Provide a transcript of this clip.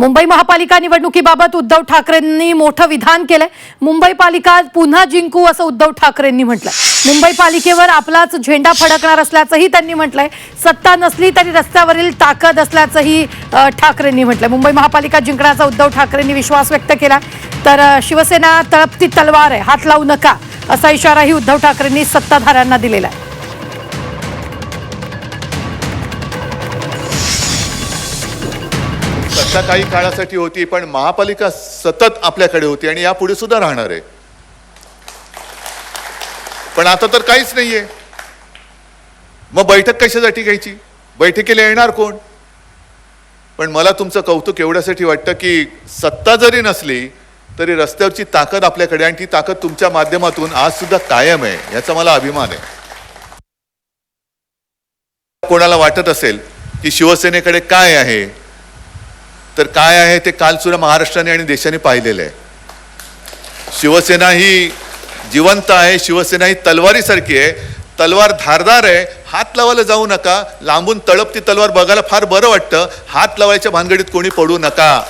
मुंबई महापालिका निवडणुकीबाबत उद्धव ठाकरेंनी मोठं विधान केलंय. मुंबई पालिका पुन्हा जिंकू असं उद्धव ठाकरेंनी म्हटलंय. मुंबई पालिकेवर आपलाच झेंडा फडकणार असल्याचंही त्यांनी म्हटलंय. सत्ता नसली तरी रस्त्यावरील ताकद असल्याचंही ठाकरेंनी म्हटलंय. मुंबई महापालिका जिंकण्याचा उद्धव ठाकरेंनी विश्वास व्यक्त केला. तर शिवसेना तळपती तलवार आहे. हात लावू नका असा इशाराही उद्धव ठाकरेंनी सत्ताधाऱ्यांना दिलेला आहे. आता काही काळासाठी होती पण महापालिका सतत आपल्याकडे होती आणि यापुढे सुद्धा राहणार आहे. पण आता तर काहीच नाहीये. मग बैठक कशासाठी घ्यायची? बैठकीला येणार कोण? पण मला तुमचं कौतुक एवढ्यासाठी वाटतं की सत्ता जरी नसली तरी रस्त्यावरची ताकद आपल्याकडे आणि ती ताकद तुमच्या माध्यमातून आज सुद्धा कायम आहे याचा मला अभिमान आहे. कोणाला वाटत असेल की शिवसेनेकडे काय आहे? तर काय आहे ते काल सुद्धा महाराष्ट्राने आणि देशाने पाहिलेलं आहे. शिवसेना ही जिवंत आहे शिवसेना ही तलवारीसारखी आहे. तलवार धारदार आहे हात लावायला जाऊ नका. लांबून तळपती तलवार बघायला फार बरं वाटतं. हात लावायच्या भानगडीत कोणी पडू नका.